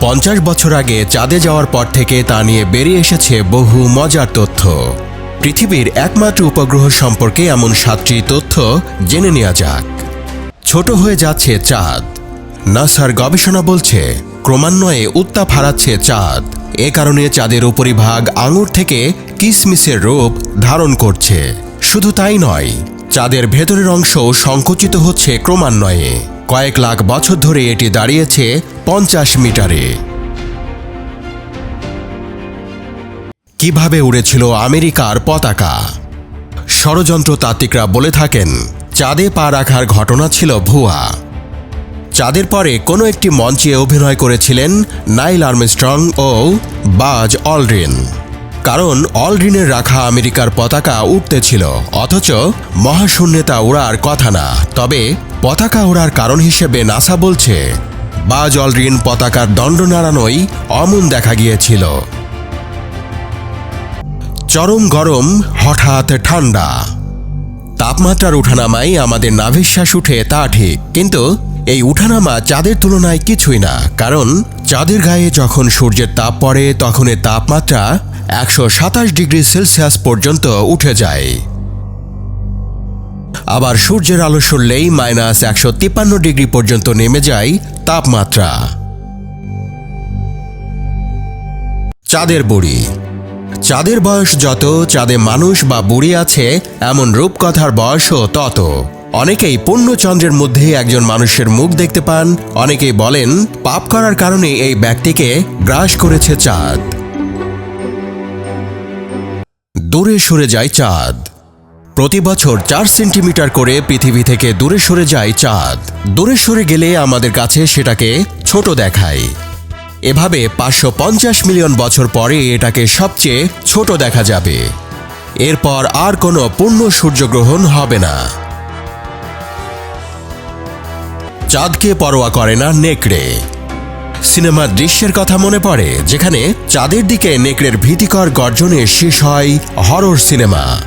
পঞ্চাশ বছর আগে চাঁদে যাওয়ার পর থেকে তা নিয়ে বেরিয়ে এসেছে বহু মজার তথ্য। পৃথিবীর একমাত্র উপগ্রহ সম্পর্কে এমন সাতটি তথ্য জেনে নেওয়া যাক। ছোট হয়ে যাচ্ছে চাঁদ। নাসার গবেষণা বলছে, ক্রমান্বয়ে উত্তাপ হারাচ্ছে চাঁদ। এ কারণে চাঁদের উপরিভাগ আঙুর থেকে কিসমিসের রূপ ধারণ করছে। শুধু তাই নয়, চাঁদের ভেতরের অংশ সংকুচিত হচ্ছে ক্রমান্বয়ে। কয়েক লাখ বছর ধরে এটি দাঁড়িয়েছে পঞ্চাশ মিটারে। কীভাবে উড়েছিল আমেরিকার পতাকা? ষড়যন্ত্র তাত্ত্বিকরা বলে থাকেন, চাঁদে পা রাখার ঘটনা ছিল ভুয়া। চাঁদের পরে কোনো একটি মঞ্চে অভিনয় করেছিলেন নাইল আর্মস্ট্রং ও বাজ অলড্রিন কারণ অলড্রিনের রাখা আমেরিকার পতাকা উঠতেছিল অথচ মহাশূন্যে তা ওড়ার কথা না। তবে পতাকা ওড়ার কারণ হিসেবে নাসা বলছে, বাজ অলড্রিন পতাকার দণ্ড নাড়ানোই অমন দেখা গিয়েছিল। চরম গরম, হঠাৎ ঠান্ডা। তাপমাত্রার উঠানামাই আমাদের নাভিশ্বাস উঠে তা ঠিক, কিন্তু এই উঠানামা চাঁদের তুলনায় কিছুই না, কারণ চাঁদের গায়ে যখন সূর্যের তাপ পড়ে তখন এর তাপমাত্রা একশো সাতাশ ডিগ্রি সেলসিয়াস পর্যন্ত উঠে যায়। আবার সূর্যের আলো সরলেই মাইনাস একশো তিপ্পান্ন ডিগ্রি পর্যন্ত নেমে যায় তাপমাত্রা। চাঁদের বুড়ি চাঁদের বয়স যত, চাঁদে মানুষ বা বুড়ি আছে, এমন রূপকথার বয়সও তত। অনেকেই পূর্ণচন্দ্রের মধ্যে একজন মানুষের মুখ দেখতে পান, অনেকেই বলেন পাপ করার কারণে এই ব্যক্তিকে গ্রাস করেছে চাঁদ। দূরে সরে যায় চাঁদ। প্রতি বছর চার সেন্টিমিটার করে পৃথিবী থেকে দূরে সরে যায় চাঁদ। দূরে সরে গেলে আমাদের কাছে সেটাকে ছোট দেখায়। এভাবে পাঁচশো পঞ্চাশ মিলিয়ন বছর পরে এটাকে সবচেয়ে ছোট দেখা যাবে। এরপর আর কোনো পূর্ণ সূর্যগ্রহণ হবে না। চাঁদকে পরোয়া করে না নেকড়ে। সিনেমার দৃশ্যের কথা মনে পড়ে, যেখানে চাঁদের দিকে নেকড়ের ভীতিকর গর্জনে শেষ হয় হরর সিনেমা।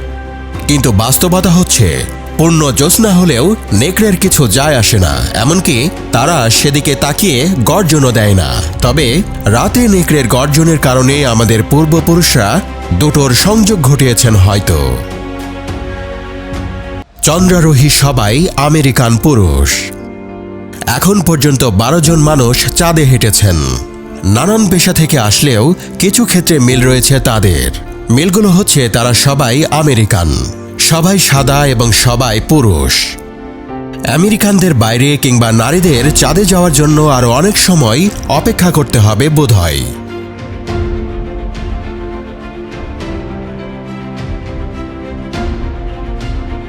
কিন্তু বাস্তবতা হচ্ছে, পূর্ণ জ্যোৎস্না হলেও নেকড়ের কিছু যায় আসে না, এমনকি তারা সেদিকে তাকিয়ে গর্জনও দেয় না। তবে রাতে নেকড়ের গর্জনের কারণে আমাদের পূর্বপুরুষরা দুটোর সংযোগ ঘটিয়েছেন হয়তো। চন্দ্রারোহী সবাই আমেরিকান পুরুষ। এখন পর্যন্ত বারো জন মানুষ চাঁদে হেঁটেছেন। নানান পেশা থেকে আসলেও কিছু ক্ষেত্রে মিল রয়েছে তাদের। মিলগুলো হচ্ছে তারা সবাই আমেরিকান, সবাই সাদা এবং সবাই পুরুষ। আমেরিকানদের বাইরে কিংবা নারীদের চাঁদে যাওয়ার জন্য আরও অনেক সময় অপেক্ষা করতে হবে বোধহয়।